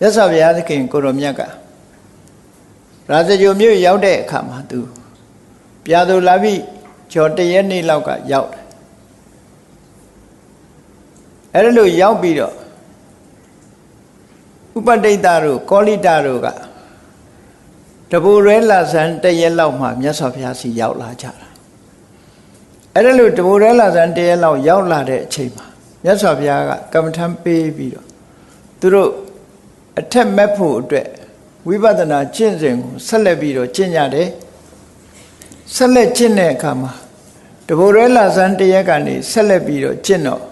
မြတ်စွာဘုရားသခင်ကိုရောမြတ်ကရာဇဂိုမြို့ရောက်တဲ့အခါမှာသူပြာသူလာပြီးကျော်တရက်နေ့လောက်ကရောက်တယ်အဲ့ဒါလို့ရောက်ပြီးတော့ဥပတိတ်တာတို့ကောလိတာတို့ကတပူရဲလာဆန်တရက်လောက်မှမြတ်စွာဘုရားစီရောက်လာကြတာအဲ့ဒါလို့တပူရဲလာဆန်တရက်လောက်ရောက်လာတဲ့အချိန်မှာမြတ်စွာဘုရားကကမ္မထံပေးပြီးတော့သူတို့ အထက်မဲ့ဖို့အတွက်ဝိပဿနာကျင့်စဉ်ကိုဆက်လက်ပြီးတော့ကျင့်ကြတယ်ဆက်လက်ကျင့်တဲ့အခါမှာတဘိုရဲလာဇန်တရက်ကနေဆက်လက်ပြီးတော့ကျင့်တော့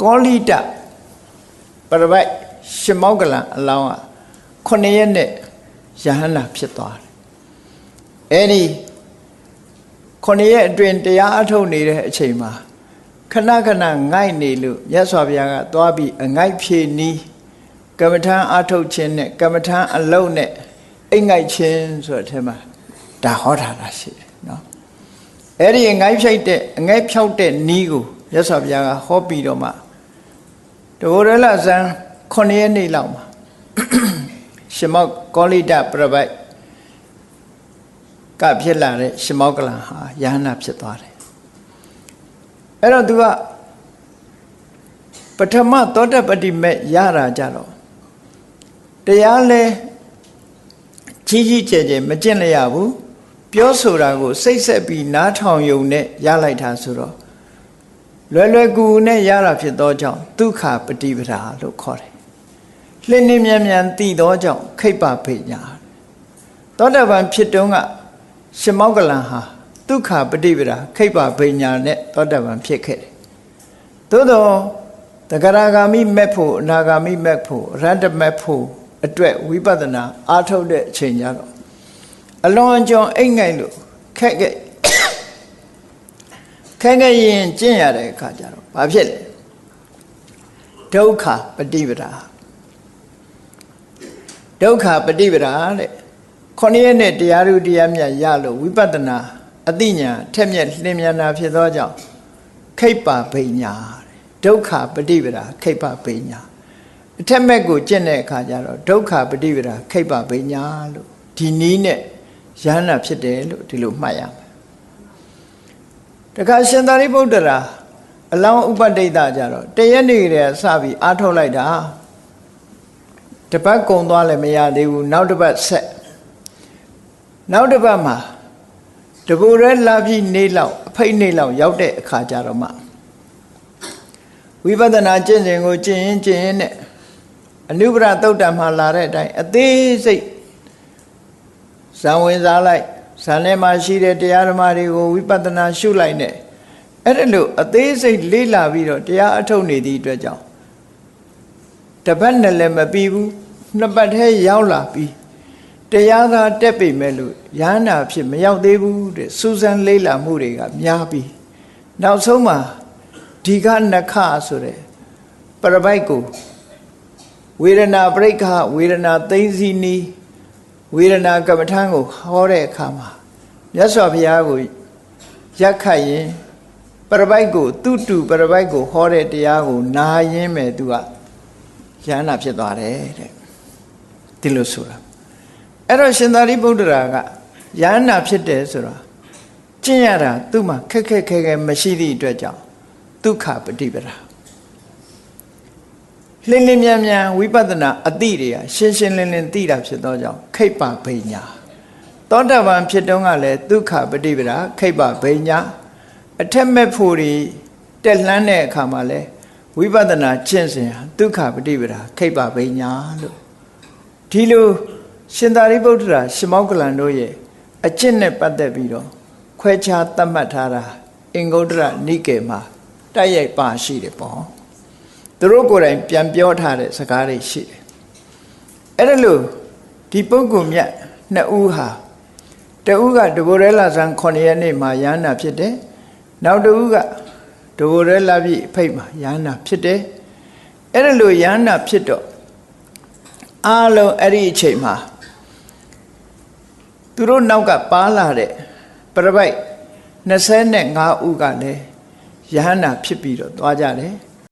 ကောလိတပရပိုက်ရှမောက်ကလံအလောင်းကခုနှစ်ရက်နဲ့ယဟန္တာဖြစ်သွားတယ်အဲ့ဒီခုနှစ်ရက်အတွင်းတရားအထုတ်နေတဲ့အချိန်မှာခဏခဏငိုက်နေလို့မြတ်စွာဘုရားကသွားပြီးအငိုက်ဖြေနီး ကမ္မထံအထုတ်ခြင်းနဲ့ကမ္မထံအလုံးနဲ့အိတ်ငိုက်ခြင်းဆိုတဲ့အထက်မှာဒါဟောထားတာရှိတယ်နော်အဲ့ဒီအငိုက်ဖြိုက်တဲ့အငိုက်ဖြောက်တဲ့နီးကိုမြတ်စွာဘုရားကဟောပြီးတော့မှတဘောရလဇန်9ရက်နေ့လောက်မှာရှမောက်ကောလိတပြပိုက်ကဖြစ်လာတဲ့ရှမောက်ကလန်ဟာယဟနာဖြစ်သွားတယ်အဲ့တော့သူကပထမသောတပတိမဲ့ရတာကြတော့ တရားလဲကြီးကြီးကျယ်ကျယ်မကျင့်လျရဘူးပြောဆိုတာကိုစိတ်ဆက်ပြီးနားထောင်ယုံနဲ့ရလိုက်တာဆိုတော့လွယ်လွယ်ကူကူနဲ့ရတာဖြစ်သောကြောင့်ဒုက္ခပฏิပဒါလို့ခေါ်တယ်။လှင်းနှင်းမြန်မြန်တည်သောကြောင့်ခိတ်ပဖိညာသောတပန်ဖြစ်တုန်းကရှမောက်ကလန်ဟာဒုက္ခပฏิပဒါခိတ်ပဖိညာနဲ့သောတပန်ဖြစ်ခဲ့တယ်။သို့တော့တဂရဂာမိမက်ဖို့အနာဂာမိမက်ဖို့ရတ္တမက်ဖို့ အတွက်ဝိပဿနာအားထုတ်တဲ့အချိန်ကြတော့အလွန်ကျွံအိတ်ငိုက်လို့ခက်ခဲ့ခက်ခဲ့ရင်ကျင့်ရတဲ့အခါကျတော့ဘာဖြစ်လဲဒုက္ခပฏิပဒါဒုက္ခပฏิပဒါတဲ့ခုနှစ်ရက်နဲ့တရားဥတရားမြတ်ရလို့ဝိပဿနာအသိဉာဏ်ထက်မြက်လင်းမြန်တာဖြစ်သောကြောင့်ခိပ္ပဗိညာဒုက္ခပฏิပဒါခိပ္ပဗိညာ အထက်မဲ့ကိုကျင့်တဲ့အခါကျတော့ဒုက္ခပฏิပဒါခိပ္ပဗိညာလို့ဒီနည်းနဲ့ယန္နာဖြစ်တယ်လို့ဒီလိုမှတ်ရမယ်တခါရှင်သာရိပုတ္တရာအလောင်းဥပတိတ်တာကြတော့တရက်နေတည်းစပြီးအားထုတ်လိုက်တာတပတ်ကုံသွားလည်းမရသေးဘူးနောက်တစ်ပတ်ဆက်နောက်တစ်ပတ်မှာတပူရဲလာပြီးနေလောက်အဖိတ်နေလောက်ရောက်တဲ့အခါကျတော့မှဝိပဿနာကျင့်စဉ်ကိုကျင့်ရင်ကျင့်ရင်နဲ့ အနုပရသုတ်တံမှာလာတဲ့အတိုင်းအသေးစိတ်ဇံဝင်စားလိုက်ဇံထဲမှာရှိတဲ့တရားဓမ္မတွေကိုဝိပဿနာရှုလိုက်နဲ့အဲ့ဒါလို့အသေးစိတ်လေးလာပြီးတော့တရားအထုတ်နေသည့်အတွက်ကြောင့်တပတ်နဲ့လည်းမပြီးဘူးနှစ်ပတ်ထဲရောက်လာပြီးတရားသာတက်ပေမဲ့လို့ရဟန္တာဖြစ်မရောက်သေးဘူးတဲ့စူးစမ်းလေးလာမှုတွေကများပြီးနောက်ဆုံးမှာဒီကနခဆိုတဲ့ပရပိုက်ကို ဝေဒနာပရိက္ခဝေဒနာသိမ့်စီနီးဝေဒနာကမ္မထံကိုဟောတဲ့အခါမှာမြတ်စွာဘုရားကိုရက်ခတ်ရင်ပရပိုက်ကိုသူတူပရပိုက်ကိုဟောတဲ့တရားကို နာရင်းမဲ့သူကရဟနာဖြစ်သွားတယ်တဲ့ဒီလိုဆိုတာအဲ့တော့ရှင်သာရိပုတ္တရာကယဟနာဖြစ်တယ်ဆိုတာကျင့်ရတာသူ့မှာခက်ခက်ခဲခဲမရှိသည့်အတွက်ကြောင့်ဒုက္ခပฏิပဒါ လင်းလင်းမြန်မြန်ဝိပဿနာအတိတွေကရှင်းရှင်းလင်းလင်းသိတာဖြစ်သောကြောင့်ခိတ်ပဗိညာသောတာပန်ဖြစ်တုန်းကလည်းဒုက္ခပฏิပဒါခိတ်ပဗိညာအထက်မဲ့ဖို့တွေတက်လှမ်းတဲ့အခါမှာလဲဝိပဿနာကျင့်စဉ်ဒုက္ခပฏิပဒါခိတ်ပဗိညာလို့ဒီလိုရှင်သာရိပုတ္တရာရှမောက္ကလန်တို့ရဲ့အကျင့်နဲ့ပတ်သက်ပြီးတော့ခွဲခြားသတ်မှတ်ထားတာအင်္ဂုတ္တရနိကေမှာတိုက်ရိုက်ပါရှိတယ်ပေါ့ သူတို့ကိုယ်တိုင်ပြန်ပြောထားတဲ့စကားတွေရှိတယ်အဲ့ဒါလို့ဒီပုဂ္ဂိုလ်မြတ်နှစ်ဦးဟာတဦးကတဘောရဲလာဇန်9ရက်နေ့မှာယန္နာဖြစ်တယ်နောက်တဦးကတဘောရဲလာပြီအဖိတ်မှာယန္နာဖြစ်တယ်အဲ့ဒါလို့ယန္နာဖြစ်တော့အားလုံးအဲ့ဒီအချိန်မှာသူတို့နောက်ကပါလာတဲ့ပြပိုက်25ဦးကလည်းယဟန္တာဖြစ်ပြီးတော့သွားကြတယ်